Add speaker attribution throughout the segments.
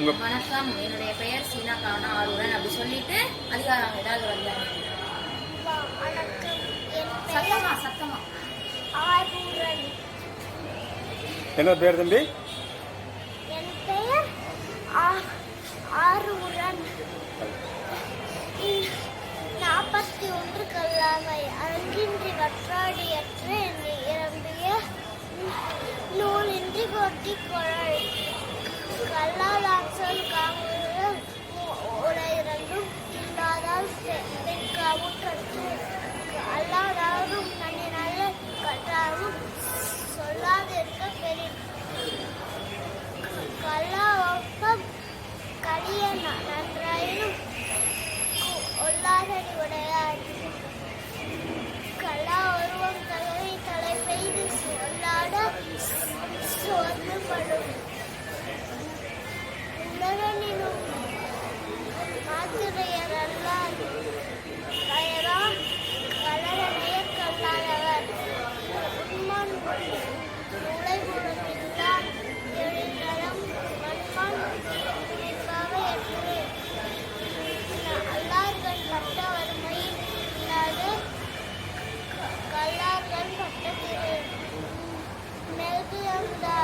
Speaker 1: வணக்கம் என்னுடைய பெயர் சீனா கானா ஆரூரன் அப்படி சொல்லிட்டு அதிகாரம் ஏதாவது வந்தாங்க சத்தமா சத்தமா.
Speaker 2: என்ன பேர் தம்பி?
Speaker 3: என் பெயர் நாற்பத்தி ஒன்று கல்லாமை அங்கின்றி வற்றாடியற்ற என்னை இறம்பிய நூலின்றி கொட்டி குழல் உலகனினும் அல்லார் கயரா கலரனைய கல்லாதவர். உண்மான் நுழைவுடன் இல்லார் எழில்நலம் மண்மான் துணிப்பாக அல்லார்கள் பட்ட இல்லாத கல்லார்கள் பட்ட திரு நெல்கிழந்தாராயினும்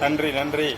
Speaker 2: நன்றி நன்றி.